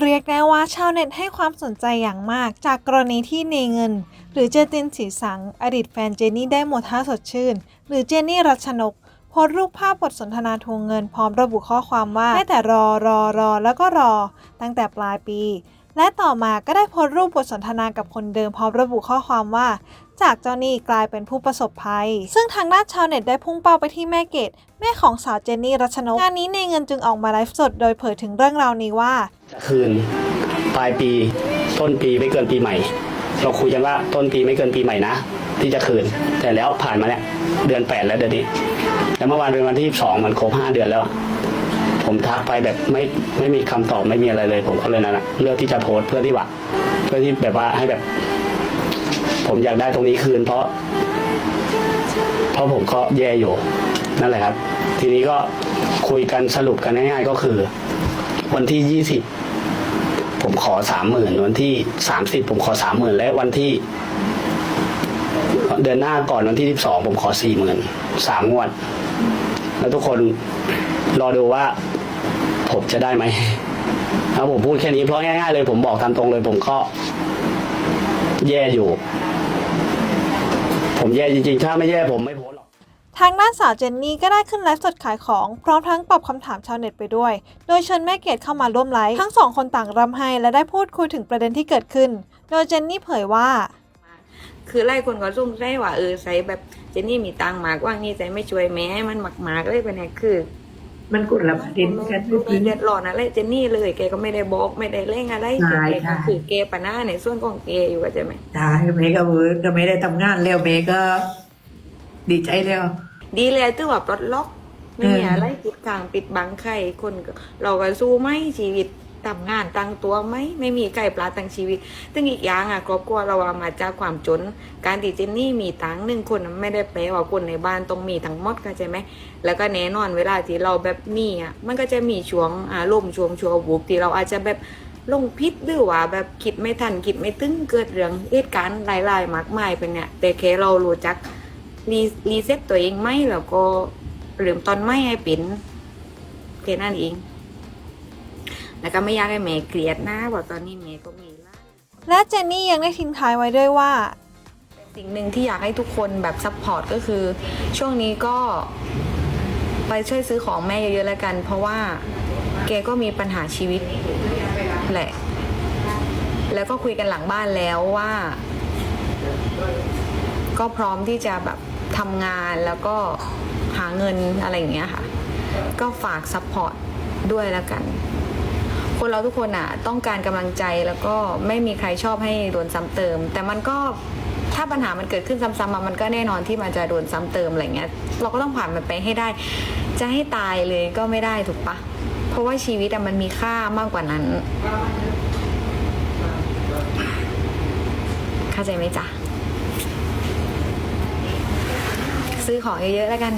เรียกได้ว่าชาวเน็ตให้ความสนใจอย่างมาก จากกรณีที่เนเงิน หรือเจตินสีสัง อดีตแฟนเจนนี่ได้หมดท่าสดชื่น หรือเจนนี่รัชนกโพสรูปภาพบทสนทนาทวงเงินพร้อมระบุข้อความว่าได้แต่รอรอรอแล้วก็รอ ตั้งแต่ปลายปี และต่อมาก็ได้โพสรูปบทสนทนากับคนเดิมพร้อมระบุข้อความว่า จากเจ้าหนี้กลายเป็นผู้ประสบภัย ซึ่งทางด้านชาวเน็ตได้พุ่งเป้าไปที่แม่เกดแม่ของสาวเจนนี่รัชนกงานนี้ในเงินจึงออกมาไลฟ์สดโดยเผยถึงเรื่องราวนี้ว่า จะคืนปลายปีต้นปีไม่เกินปีใหม่ เราคุยกันว่าต้นปีไม่เกินปีใหม่นะ ที่จะคืน แต่แล้วผ่านมาเนี่ยเดือนแปดแล้วเดือนนี้แล้วเมื่อวานเป็นวันที่สองมันครบห้าเดือนแล้ว ผมทักไปแบบไม่ไม่มีคำตอบไม่มีอะไรเลย ผมก็เลยนั่นแหละเลือกที่จะโพสเพื่อที่ว่าเพื่อที่แบบว่าให้แบบ ผมอยากได้ตรงนี้คืน เพราะ เพราะผมก็แย่อยู่นั่นแหละครับ ทีนี้ก็คุยกันสรุปกันง่ายๆก็คือ วันที่ยี่สิบผมขอสามหมื่นวันที่สามสิบผมขอสามหมื่นและวันที่ เดือนหน้าก่อนวันที่สิบสองผมขอสี่หมื่นสามงวด แล้วทุกคนรอดูว่า ผมจะได้ไหมถ้าผมพูดแค่นี้เพราะง่ายๆเลย ผมบอกตามตรงเลย ผมก็ แย่อยู่ ผมแย่จริงๆ ถ้าไม่แย่ผมไม่โพสต์หรอก ทางด้านสาวเจนนี่ก็ได้ขึ้นไลฟ์สดขายของ พร้อมทั้งตอบคำถามชาวเน็ตไปด้วย โดยเชิญแม่เกดเข้ามาร่วมไลฟ์ทั้งสองคนต่างรำไห้และได้พูดคุยถึงประเด็นที่เกิดขึ้น โดยเจนนี่เผยว่า คือไล่คนก็ซุ่มใส่ว่าเออใส่แบบเจนนี่มีตังค์มากว่างี้ใส่ไม่ช่วยแม่ให้มันหมากๆเลยไปเนี่ยคือมันกุละประเด็นกันไม่มีเดือดร้อนอะไรเจนนี่เลยแกก็ไม่ได้บอกไม่ได้เร่งอะไรใช่แกใช่ก็คือแกปะหน้าในส่วนของแกอยู่ก็จะไหมตายเมย์ก็เวิร์กก็ไม่ได้ทำงานแล้วเมย์ก็ดีใจแล้ว ดีเลยตื้อว่าปลดล็อกไม่มีอะไรปิดกลางปิดบังใครคนเราก็สู้ไหมชีวิตทำงานตั้งตัวไหมไม่มีไก่ปลาตั้งชีวิตซึ่งอีกอย่างอะครอบครัวเราอะมาจากความจน การที่เจนนี่มีตังหนึ่งคนไม่ได้แปลว่าคนในบ้านต้องมีทั้งหมดเข้าใจไหมแล้วก็แน่นอนเวลาที่เราแบบมีอะมันก็จะมีช่วงอารมณ์ช่วงช่วบุกที่เราอาจจะแบบลงพิษหรือว่าแบบคิดไม่ทันคิดไม่ตึงเกิดเรื่องเหตุการณ์หลายๆมากมายเป็นเนี่ยแต่แค่เรารู้จัก รีรีเซ็ตตัวเองไหมแล้วก็เริ่มตอนไม่ให้เป็นแค่นั้นเอง แล้วก็ไม่อยากให้แม่เกลียดนะว่าตอนนี้แม่ก็มีแล้วและเจนนี่ยังได้ทิ้งท้ายไว้ด้วยว่าสิ่งหนึ่งที่อยากให้ทุกคนแบบซัพพอร์ตก็คือ ช่วงนี้ก็ไปช่วยซื้อของแม่เยอะๆแล้วกัน เพราะว่าแกก็มีปัญหาชีวิตแหละ แล้วก็คุยกันหลังบ้านแล้วว่า ก็พร้อมที่จะแบบทำงานแล้วก็หาเงินอะไรอย่างเงี้ยค่ะ ก็ฝากซัพพอร์ตด้วยแล้วกัน คนเราทุกคนอะต้องการกำลังใจแล้วก็ไม่มีใครชอบให้โดนซ้ำเติม แต่มันก็ถ้าปัญหามันเกิดขึ้นซ้ำๆมามันก็แน่นอนที่มันจะโดนซ้ำเติมอะไรเงี้ย เราก็ต้องผ่านมันไปให้ได้ จะให้ตายเลยก็ไม่ได้ถูกปะเพราะว่าชีวิตมันมีค่ามากกว่านั้น เข้าใจไหมจ๊ะ ซื้อของเยอะๆแล้วกัน